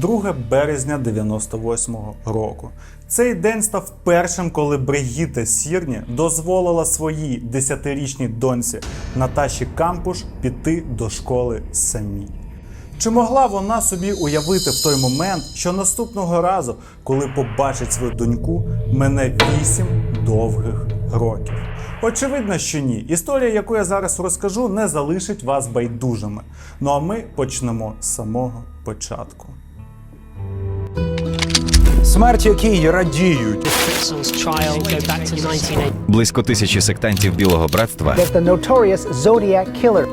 2 березня 98-го року. Цей день став першим, коли Бригіта Сірні дозволила своїй 10-річній доньці Наташі Кампуш піти до школи самій. Чи могла вона собі уявити в той момент, що наступного разу, коли побачить свою доньку, мене 8 довгих років? Очевидно, що ні. Історія, яку я зараз розкажу, не залишить вас байдужими. Ну а ми почнемо з самого початку. Смерть якій радіють. Fritzl's trial go back to 1980. Близько тисячі сектантів Білого братства that the notorious Zodiac Killer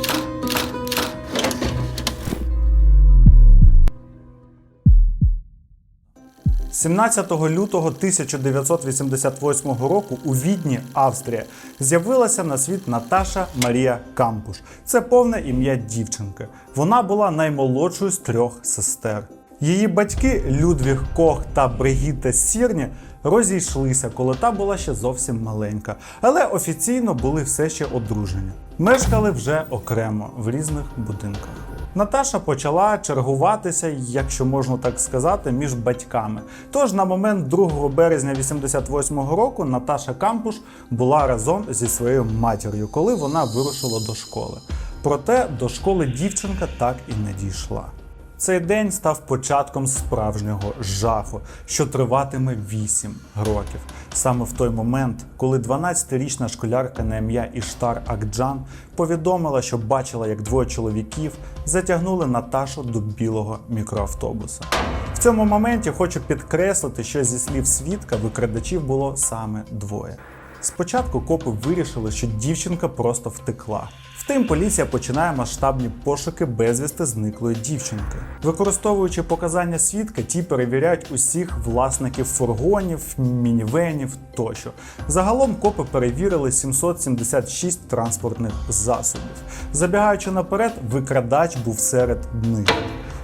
17 лютого 1988 року у Відні, Австрія, з'явилася на світ Наташа Марія Кампуш. Це повне ім'я дівчинки. Вона була наймолодшою з трьох сестер. Її батьки Людвіг Кох та Бригітта Сірні розійшлися, коли та була ще зовсім маленька, але офіційно були все ще одружені. Мешкали вже окремо в різних будинках. Наташа почала чергуватися, якщо можна так сказати, між батьками. Тож на момент 2 березня 88-го року Наташа Кампуш була разом зі своєю матір'ю, коли вона вирушила до школи. Проте до школи дівчинка так і не дійшла. Цей день став початком справжнього жаху, що триватиме 8 років. Саме в той момент, коли 12-річна школярка на ім'я Іштар Акджан повідомила, що бачила, як двоє чоловіків затягнули Наташу до білого мікроавтобуса. В цьому моменті хочу підкреслити, що зі слів свідка викрадачів було саме двоє. Спочатку копи вирішили, що дівчинка просто втекла. Втім, поліція починає масштабні пошуки безвісти зниклої дівчинки. Використовуючи показання свідка, ті перевіряють усіх власників фургонів, мінівенів тощо. Загалом копи перевірили 776 транспортних засобів. Забігаючи наперед, викрадач був серед них.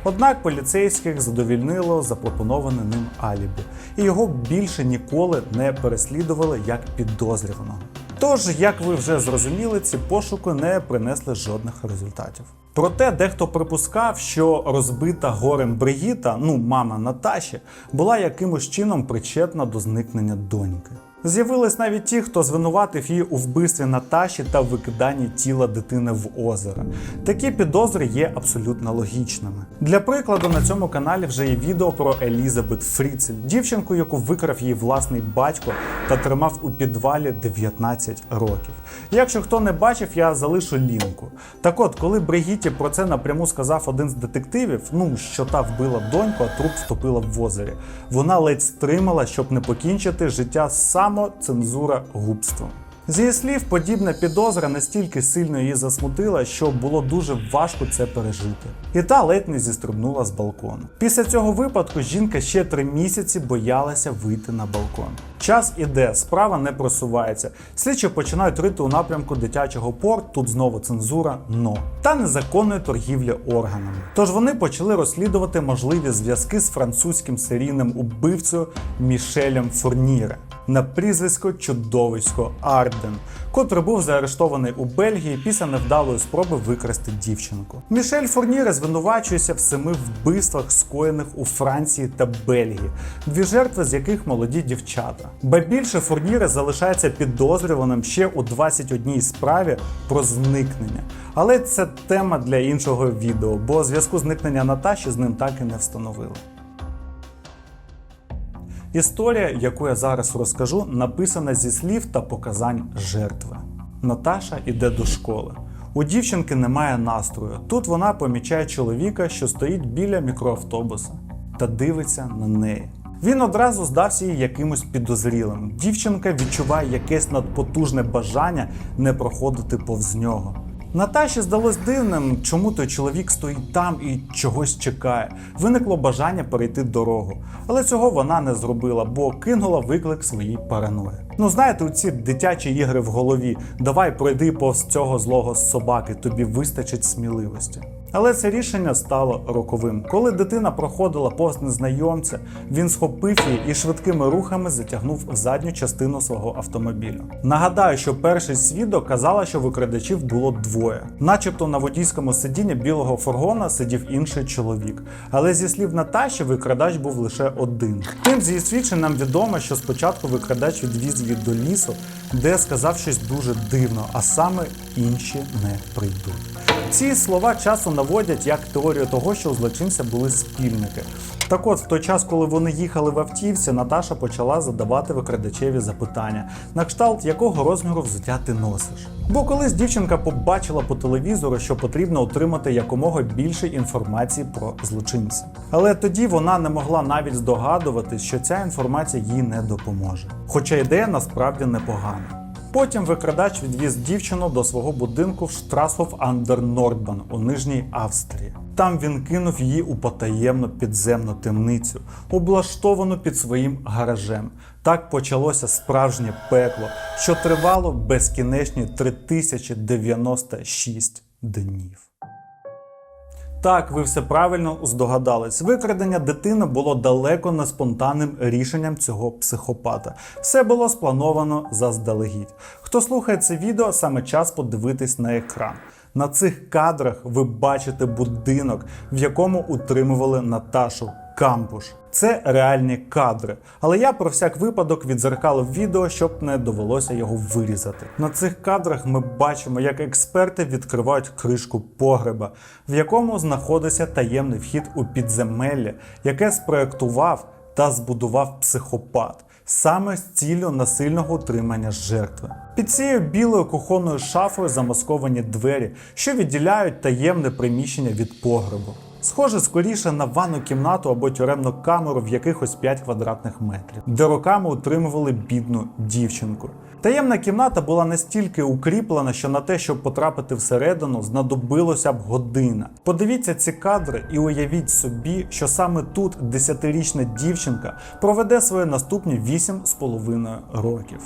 Однак поліцейських задовільнило запропоноване ним алібі, і його більше ніколи не переслідували як підозрюваного. Тож, як ви вже зрозуміли, ці пошуки не принесли жодних результатів. Проте дехто припускав, що розбита горем Бригіта, ну мама Наташі, була якимось чином причетна до зникнення доньки. З'явились навіть ті, хто звинуватив її у вбивстві Наташі та викиданні тіла дитини в озеро. Такі підозри є абсолютно логічними. Для прикладу, на цьому каналі вже є відео про Елізабет Фріцель, дівчинку, яку викрав її власний батько та тримав у підвалі 19 років. Якщо хто не бачив, я залишу лінку. Так от, коли Бригіті про це напряму сказав один з детективів, ну що та вбила доньку, а труп втопила в озері, вона ледь стримала, щоб не покінчити життя самоцензура губством. З її слів, подібна підозра настільки сильно її засмутила, що було дуже важко це пережити. І та ледь не зістрибнула з балкону. Після цього випадку жінка ще три місяці боялася вийти на балкон. Час іде, справа не просувається. Слідчі починають рити у напрямку дитячого порту, тут знову цензура но та незаконної торгівлі органами. Тож вони почали розслідувати можливі зв'язки з французьким серійним убивцею Мішелем Фурніре на прізвисько Чудовисько Арден, котрий був заарештований у Бельгії після невдалої спроби викрасти дівчинку. Мішель Фурніре звинувачується в семи вбивствах, скоєних у Франції та Бельгії, дві жертви з яких молоді дівчата. Ба більше Фурніре залишається підозрюваним ще у 21 справі про зникнення. Але це тема для іншого відео, бо зв'язку зникнення Наташі з ним так і не встановили. Історія, яку я зараз розкажу, написана зі слів та показань жертви. Наташа іде до школи. У дівчинки немає настрою. Тут вона помічає чоловіка, що стоїть біля мікроавтобуса, та дивиться на неї. Він одразу здався їй якимось підозрілим. Дівчинка відчуває якесь надпотужне бажання не проходити повз нього. Наташі здалось дивним, чому той чоловік стоїть там і чогось чекає. Виникло бажання перейти дорогу, але цього вона не зробила, бо кинула виклик своїй параної. Ну знаєте, у ці дитячі ігри в голові. Давай пройди повз цього злого собаки, тобі вистачить сміливості. Але це рішення стало роковим. Коли дитина проходила повз незнайомця, він схопив її і швидкими рухами затягнув в задню частину свого автомобіля. Нагадаю, що перший свідок казала, що викрадачів було двоє, начебто на водійському сидінні білого фургона сидів інший чоловік. Але зі слів Наташі, викрадач був лише один. Тим з її свідчень нам відомо, що спочатку викрадач відвіз її до лісу, де сказав щось дуже дивно, а саме інші не прийдуть. Ці слова часто наводять як теорію того, що у злочинця були спільники. Так от, в той час, коли вони їхали в автівці, Наташа почала задавати викрадачеві запитання, на кшталт якого розміру взуття ти носиш. Бо колись дівчинка побачила по телевізору, що потрібно отримати якомога більше інформації про злочинця. Але тоді вона не могла навіть здогадуватись, що ця інформація їй не допоможе. Хоча ідея насправді непогана. Потім викрадач відвіз дівчину до свого будинку в Штрасов Андер Нордбан у Нижній Австрії. Там він кинув її у потаємну підземну темницю, облаштовану під своїм гаражем. Так почалося справжнє пекло, що тривало безкінечні 3096 днів. Так, ви все правильно здогадались. Викрадення дитини було далеко не спонтанним рішенням цього психопата. Все було сплановано заздалегідь. Хто слухає це відео, саме час подивитись на екран. На цих кадрах ви бачите будинок, в якому утримували Наташу Кампуш. Це реальні кадри. Але я про всяк випадок відзеркалив відео, щоб не довелося його вирізати. На цих кадрах ми бачимо, як експерти відкривають кришку погреба, в якому знаходиться таємний вхід у підземелля, яке спроектував та збудував психопат. Саме з ціллю насильного утримання жертви. Під цією білою кухонною шафою замасковані двері, що відділяють таємне приміщення від погребу. Схоже скоріше на ванну кімнату або тюремну камеру в якихось 5 квадратних метрів, де роками утримували бідну дівчинку. Таємна кімната була настільки укріплена, що на те, щоб потрапити всередину, знадобилося б година. Подивіться ці кадри і уявіть собі, що саме тут 10-річна дівчинка проведе свої наступні 8,5 років.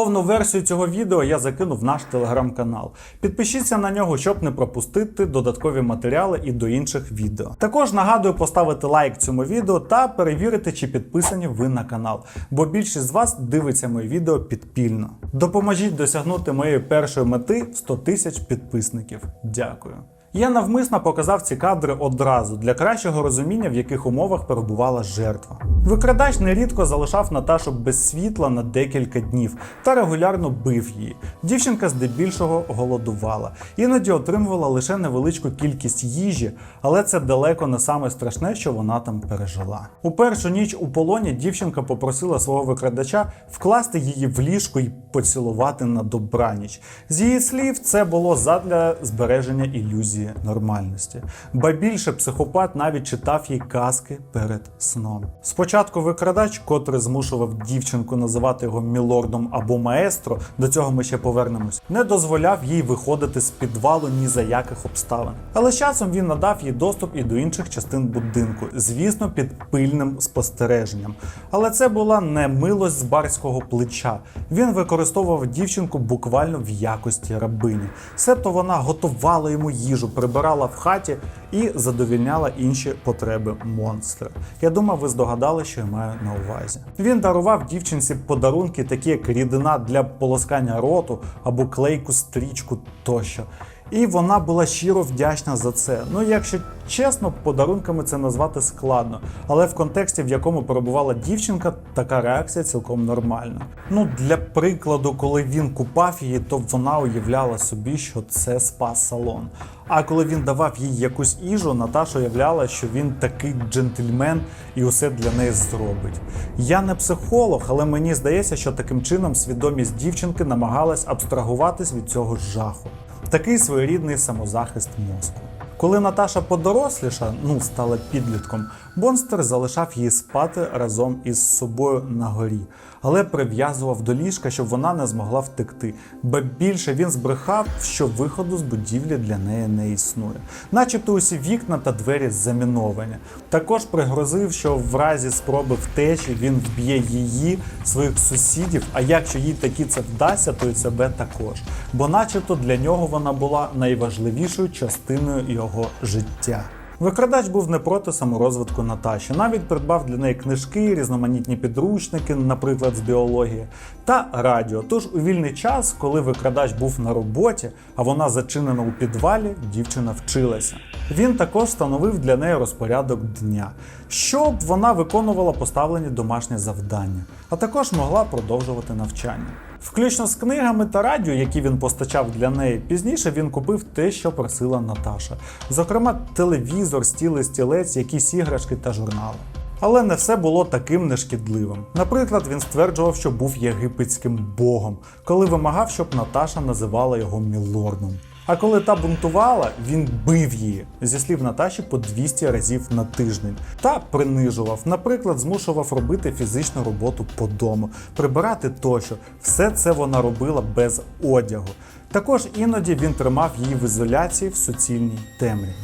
Повну версію цього відео я закинув в наш телеграм-канал. Підпишіться на нього, щоб не пропустити додаткові матеріали і до інших відео. Також нагадую поставити лайк цьому відео та перевірити, чи підписані ви на канал, бо більшість з вас дивиться мої відео підпільно. Допоможіть досягнути моєї першої мети в 100 тисяч підписників. Дякую. Я навмисно показав ці кадри одразу для кращого розуміння, в яких умовах перебувала жертва. Викрадач нерідко залишав Наташу без світла на декілька днів та регулярно бив її. Дівчинка здебільшого голодувала, іноді отримувала лише невеличку кількість їжі, але це далеко не саме страшне, що вона там пережила. У першу ніч у полоні дівчинка попросила свого викрадача вкласти її в ліжко і поцілувати на добраніч. З її слів, це було задля збереження ілюзії ілюзії нормальності. Ба більше психопат навіть читав їй казки перед сном. Спочатку викрадач, котрий змушував дівчинку називати його мілордом або маестро, до цього ми ще повернемось, не дозволяв їй виходити з підвалу ні за яких обставин. Але з часом він надав їй доступ і до інших частин будинку, звісно, під пильним спостереженням. Але це була не милость з барського плеча. Він використовував дівчинку буквально в якості рабині. Себто вона готувала йому їжу, прибирала в хаті і задовільняла інші потреби монстра. Я думаю, ви здогадали, що я маю на увазі. Він дарував дівчинці подарунки, такі як рідина для полоскання роту або клейку стрічку тощо. І вона була щиро вдячна за це. Ну, якщо чесно, подарунками це назвати складно, але в контексті, в якому перебувала дівчинка, така реакція цілком нормальна. Ну, для прикладу, коли він купав її, то вона уявляла собі, що це спа-салон. А коли він давав їй якусь їжу, Наташа уявляла, що він такий джентльмен і усе для неї зробить. Я не психолог, але мені здається, що таким чином свідомість дівчинки намагалась абстрагуватись від цього жаху. Такий своєрідний самозахист мозку. Коли Наташа подоросліша, ну стала підлітком, Бонстер залишав її спати разом із собою на горі, але прив'язував до ліжка, щоб вона не змогла втекти. Ба більше він збрехав, що виходу з будівлі для неї не існує, начебто усі вікна та двері заміновані. Також пригрозив, що в разі спроби втечі він вб'є її, своїх сусідів. А якщо їй таки це вдасться, то і себе також. Бо, начебто, для нього вона була найважливішою частиною його життя. Викрадач був не проти саморозвитку Наташі, навіть придбав для неї книжки, різноманітні підручники, наприклад, з біології, та радіо. Тож у вільний час, коли викрадач був на роботі, а вона зачинена у підвалі, дівчина вчилася. Він також встановив для неї розпорядок дня, щоб вона виконувала поставлені домашні завдання, а також могла продовжувати навчання. Включно з книгами та радіо, які він постачав для неї, пізніше він купив те, що просила Наташа. Зокрема, телевізор, стіли, стілець, якісь іграшки та журнали. Але не все було таким нешкідливим. Наприклад, він стверджував, що був єгипетським богом, коли вимагав, щоб Наташа називала його мілордом. А коли та бунтувала, він бив її зі слів Наташі по 200 разів на тиждень та принижував. Наприклад, змушував робити фізичну роботу по дому, прибирати тощо. Все це вона робила без одягу. Також іноді він тримав її в ізоляції в суцільній темряві.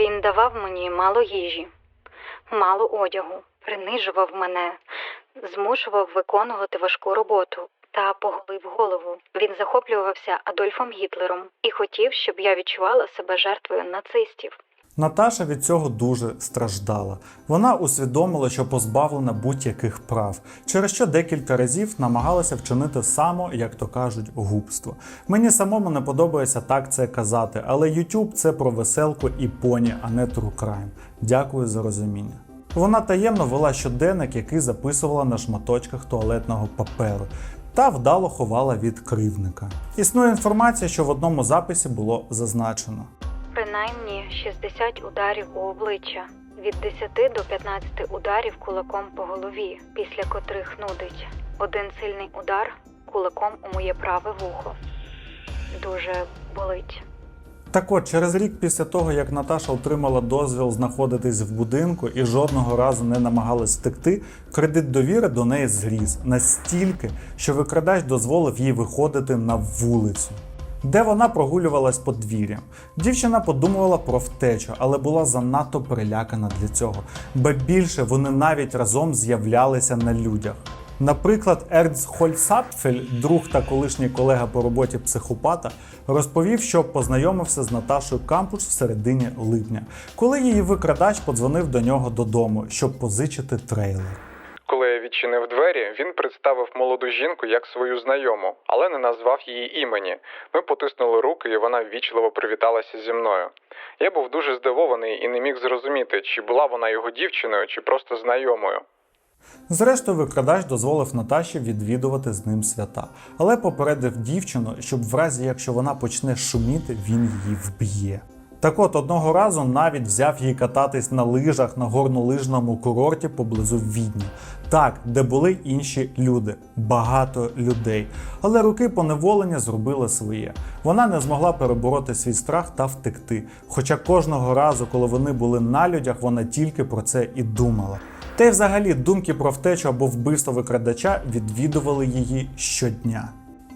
Він давав мені мало їжі, мало одягу, принижував мене, змушував виконувати важку роботу та поголив голову. Він захоплювався Адольфом Гітлером і хотів, щоб я відчувала себе жертвою нацистів. Наташа від цього дуже страждала. Вона усвідомила, що позбавлена будь-яких прав, через що декілька разів намагалася вчинити само, як то кажуть, губство. Мені самому не подобається так це казати, але YouTube – це про веселку і поні, а не true crime. Дякую за розуміння. Вона таємно вела щоденник, який записувала на шматочках туалетного паперу. Та вдало ховала від кривника. Існує інформація, що в одному записі було зазначено. Принаймні 60 ударів у обличчя, від 10 до 15 ударів кулаком по голові, після котрих нудить. Один сильний удар кулаком у моє праве вухо. Дуже болить. Так от, через рік після того, як Наташа отримала дозвіл знаходитись в будинку і жодного разу не намагалась втекти, кредит довіри до неї зріс настільки, що викрадач дозволив їй виходити на вулицю. Де вона прогулювалась подвір'ям. Дівчина подумувала про втечу, але була занадто перелякана для цього, ба більше вони навіть разом з'являлися на людях. Наприклад, Ерц Хольцапфель, друг та колишній колега по роботі психопата, розповів, що познайомився з Наташою Кампуш в середині липня, коли її викрадач подзвонив до нього додому, щоб позичити трейлер. Коли я відчинив двері, він представив молоду жінку як свою знайому, але не назвав її імені. Ми потиснули руки, і вона ввічливо привіталася зі мною. Я був дуже здивований і не міг зрозуміти, чи була вона його дівчиною, чи просто знайомою. Зрештою, викрадач дозволив Наташі відвідувати з ним свята, але попередив дівчину, щоб в разі якщо вона почне шуміти, він її вб'є. Так от одного разу навіть взяв її кататись на лижах на горнолижному курорті поблизу Відня. Так, де були інші люди, багато людей. Але руки поневолення зробили своє. Вона не змогла перебороти свій страх та втекти. Хоча кожного разу, коли вони були на людях, вона тільки про це і думала. Та й взагалі думки про втечу або вбивство викрадача відвідували її щодня.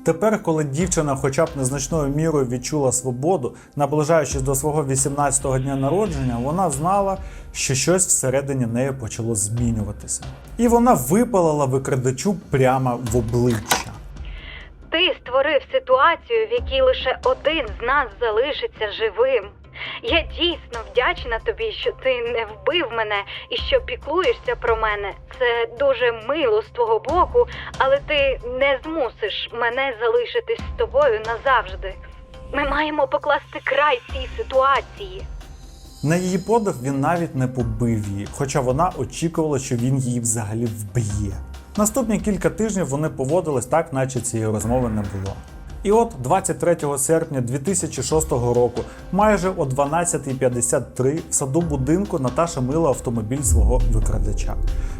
Тепер, коли дівчина хоча б незначною мірою відчула свободу, наближаючись до свого 18-го дня народження, вона знала, що щось всередині неї почало змінюватися. І вона випалила викрадачу прямо в обличчя. Ти створив ситуацію, в якій лише один з нас залишиться живим. Я дійсно вдячна тобі, що ти не вбив мене і що піклуєшся про мене. Це дуже мило з твого боку, але ти не змусиш мене залишитись з тобою назавжди. Ми маємо покласти край цій ситуації. На її подив він навіть не побив її, хоча вона очікувала, що він її взагалі вб'є. Наступні кілька тижнів вони поводились так, наче цієї розмови не було. І от 23 серпня 2006 року, майже о 12.53 в саду будинку Наташа мила автомобіль свого викрадача.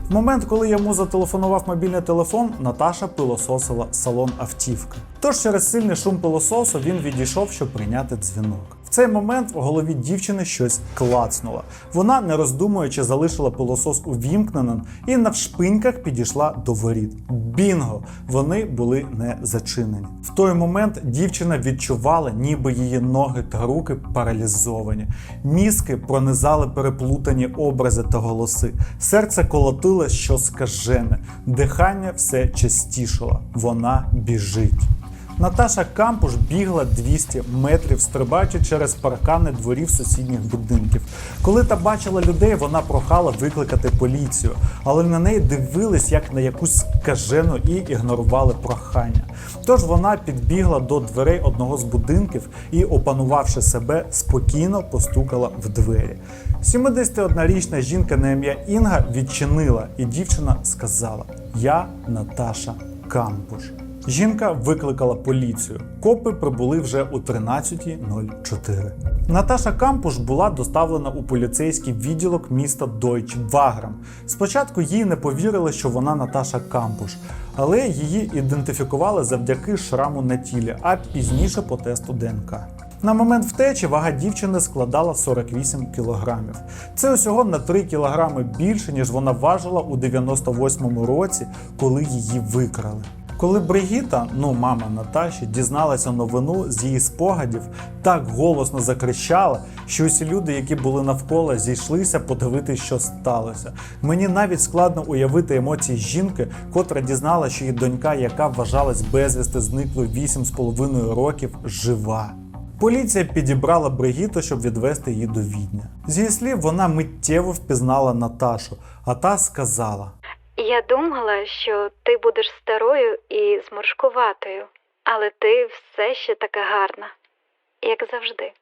В момент, коли йому зателефонував мобільний телефон, Наташа пилососила салон автівки. Тож через сильний шум пилососу він відійшов, щоб прийняти дзвінок. Цей момент в голові дівчини щось клацнуло. Вона, не роздумуючи, залишила пилосос увімкненим і навшпиньках підійшла до воріт. Бінго! Вони були не зачинені. В той момент дівчина відчувала, ніби її ноги та руки паралізовані. Мізки пронизали переплутані образи та голоси. Серце колотило що скажене, дихання все частішало. Вона біжить. Наташа Кампуш бігла 200 метрів, стрибаючи через паркани дворів сусідніх будинків. Коли та бачила людей, вона прохала викликати поліцію, але на неї дивились як на якусь скажену і ігнорували прохання. Тож вона підбігла до дверей одного з будинків і, опанувавши себе, спокійно постукала в двері. 71-річна жінка на ім'я Інга відчинила, і дівчина сказала: Я Наташа Кампуш. Жінка викликала поліцію. Копи прибули вже о 13.04. Наташа Кампуш була доставлена у поліцейський відділок міста Дойч Ваграм. Спочатку їй не повірили, що вона Наташа Кампуш, але її ідентифікували завдяки шраму на тілі, а пізніше по тесту ДНК. На момент втечі вага дівчини складала 48 кілограмів. Це усього на 3 кілограми більше, ніж вона важила у 98-му році, коли її викрали. Коли Бригіта, ну мама Наташі, дізналася новину з її спогадів, так голосно закричала, що усі люди, які були навколо, зійшлися подивитися, що сталося. Мені навіть складно уявити емоції жінки, котра дізнала, що її донька, яка вважалась безвісти зниклою 8,5 років, жива. Поліція підібрала Бригіту, щоб відвести її до Відня. З її слів, вона миттєво впізнала Наташу, а та сказала. Я думала, що ти будеш старою і зморшкуватою, але ти все ще така гарна, як завжди.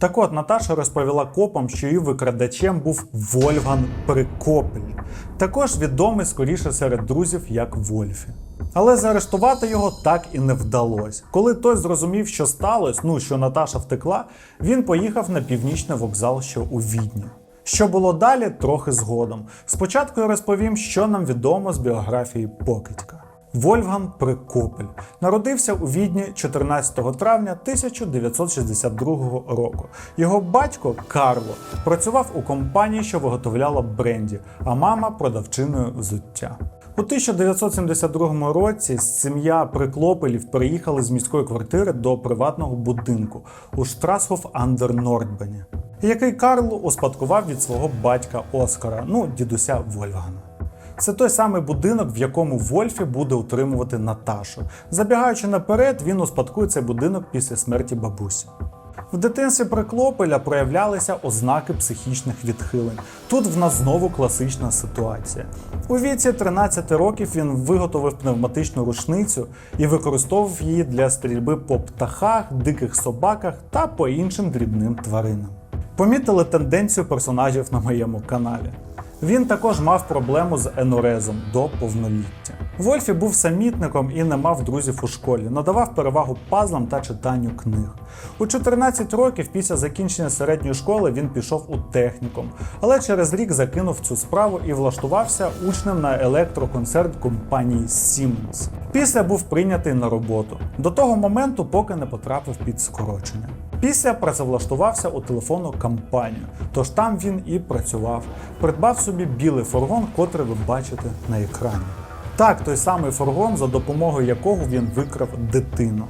Так от Наташа розповіла копам, що її викрадачем був Вольфган Прикопель, також відомий скоріше серед друзів як Вольфі. Але заарештувати його так і не вдалося. Коли той зрозумів, що сталося, ну що Наташа втекла, він поїхав на північний вокзал, що у Відні. Що було далі, трохи згодом. Спочатку я розповім, що нам відомо з біографії Покидька. Вольфган Прикопель народився у Відні 14 травня 1962 року. Його батько Карло працював у компанії, що виготовляла бренді, а мама продавчиною взуття. У 1972 році сім'я Приклопелів переїхали з міської квартири до приватного будинку у Штрасхоф Андер Нордбені, який Карло успадкував від свого батька Оскара, ну дідуся Вольфгана. Це той самий будинок, в якому Вольфі буде утримувати Наташу. Забігаючи наперед, він успадкує цей будинок після смерті бабусі. В дитинстві Приклопеля проявлялися ознаки психічних відхилень. Тут в нас знову класична ситуація. У віці 13 років він виготовив пневматичну рушницю і використовував її для стрільби по птахах, диких собаках та по іншим дрібним тваринам. Помітили тенденцію персонажів на моєму каналі. Він також мав проблему з енорезом до повноліття. Вольфі був самітником і не мав друзів у школі, надавав перевагу пазлам та читанню книг. У 14 років після закінчення середньої школи він пішов у технікум, але через рік закинув цю справу і влаштувався учнем на електроконцерт компанії Siemens. Після був прийнятий на роботу до того моменту, поки не потрапив під скорочення. Після працевлаштувався у телефонну компанію, тож там він і працював. Придбав собі білий фургон, котрий ви бачите на екрані. Так, той самий фургон, за допомогою якого він викрав дитину.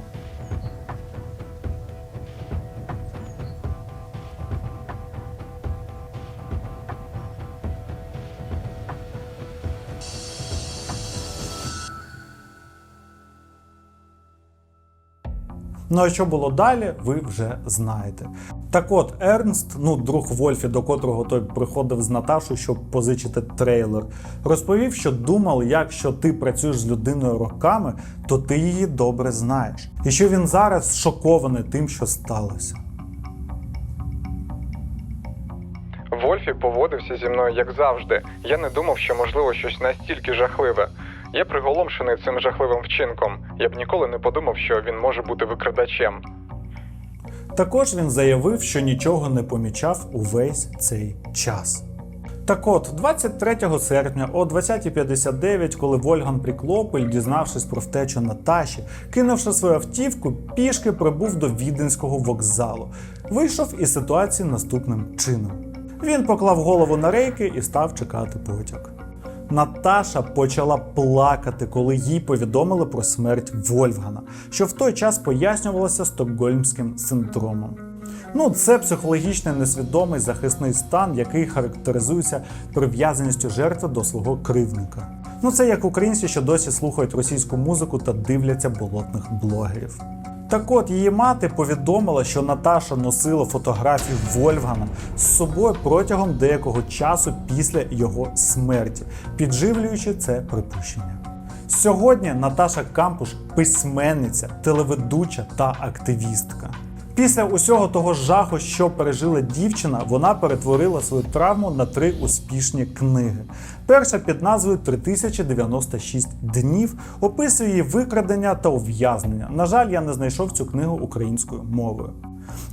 Ну а що було далі, ви вже знаєте. Так от, Ернст, ну друг Вольфі, до котрого той приходив з Наташою, щоб позичити трейлер, розповів, що думав, якщо ти працюєш з людиною роками, то ти її добре знаєш. І що він зараз шокований тим, що сталося. Вольфі поводився зі мною як завжди. Я не думав, що можливо щось настільки жахливе. Я приголомшений цим жахливим вчинком. Я б ніколи не подумав, що він може бути викрадачем. Також він заявив, що нічого не помічав увесь цей час. Так от, 23 серпня о 20.59, коли Вольган Пріклопель, дізнавшись про втечу Наташі, кинувши свою автівку, пішки прибув до віденського вокзалу. Вийшов із ситуації наступним чином. Він поклав голову на рейки і став чекати потяг. Наташа почала плакати, коли їй повідомили про смерть Вольфгана, що в той час пояснювалося стокгольмським синдромом. Ну, це психологічний несвідомий захисний стан, який характеризується прив'язаністю жертви до свого кривника. Ну, це як українці, що досі слухають російську музику та дивляться болотних блогерів. Так от її мати повідомила, що Наташа носила фотографію Вольфгана з собою протягом деякого часу після його смерті, підживлюючи це припущення. Сьогодні Наташа Кампуш письменниця, телеведуча та активістка. Після усього того жаху, що пережила дівчина, вона перетворила свою травму на три успішні книги. Перша під назвою «3096 днів описує її викрадення та ув'язнення. На жаль, я не знайшов цю книгу українською мовою.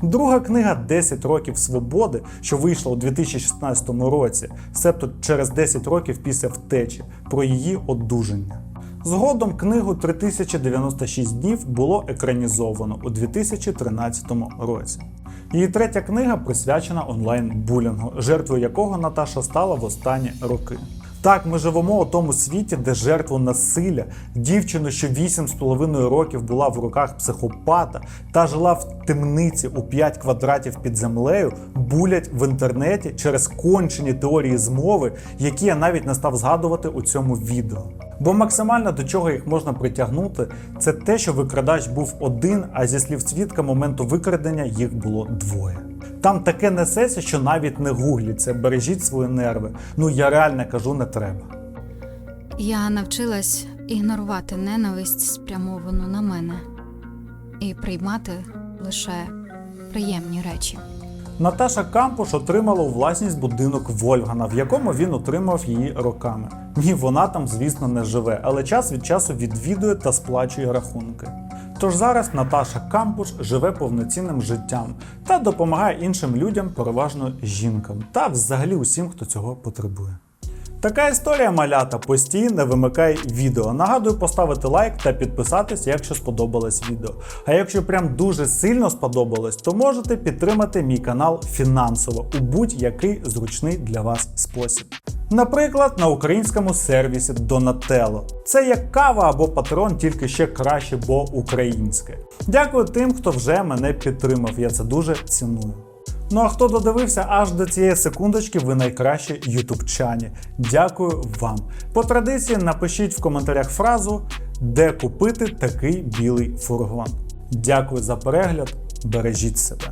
Друга книга «10 років свободи, що вийшла у 2016 році, себто через 10 років після втечі, про її одужання. Згодом книгу «3096 днів було екранізовано у 2013 році. Її третя книга присвячена онлайн-булінгу, жертвою якого Наташа стала в останні роки. Так, ми живемо у тому світі, де жертву насилля, дівчину, що 8,5 років була в руках психопата та жила в темниці у 5 квадратів під землею, булять в інтернеті через кончені теорії змови, які я навіть не став згадувати у цьому відео. Бо максимально до чого їх можна притягнути, це те, що викрадач був один, а зі слів свідка моменту викрадення їх було двоє. Там таке несеться, що навіть не гугліться, бережіть свої нерви. Ну я реально кажу, не треба. Я навчилась ігнорувати ненависть, спрямовану на мене, і приймати лише приємні речі. Наташа Кампуш отримала у власність будинок Вольфгана, в якому він отримав її роками. Ні, вона там, звісно, не живе, але час від часу відвідує та сплачує рахунки. Тож зараз Наташа Кампуш живе повноцінним життям та допомагає іншим людям, переважно жінкам, та взагалі усім, хто цього потребує. Така історія малята постійно вимикає відео. Нагадую поставити лайк та підписатись, якщо сподобалось відео. А якщо прям дуже сильно сподобалось, то можете підтримати мій канал фінансово у будь-який зручний для вас спосіб. Наприклад, на українському сервісі Donatello. Це як кава або патрон, тільки ще краще, бо українське. Дякую тим, хто вже мене підтримав. Я це дуже ціную. Ну а хто додивився аж до цієї секундочки, ви найкращі ютубчані. Дякую вам. По традиції напишіть в коментарях фразу, де купити такий білий фургон. Дякую за перегляд, бережіть себе.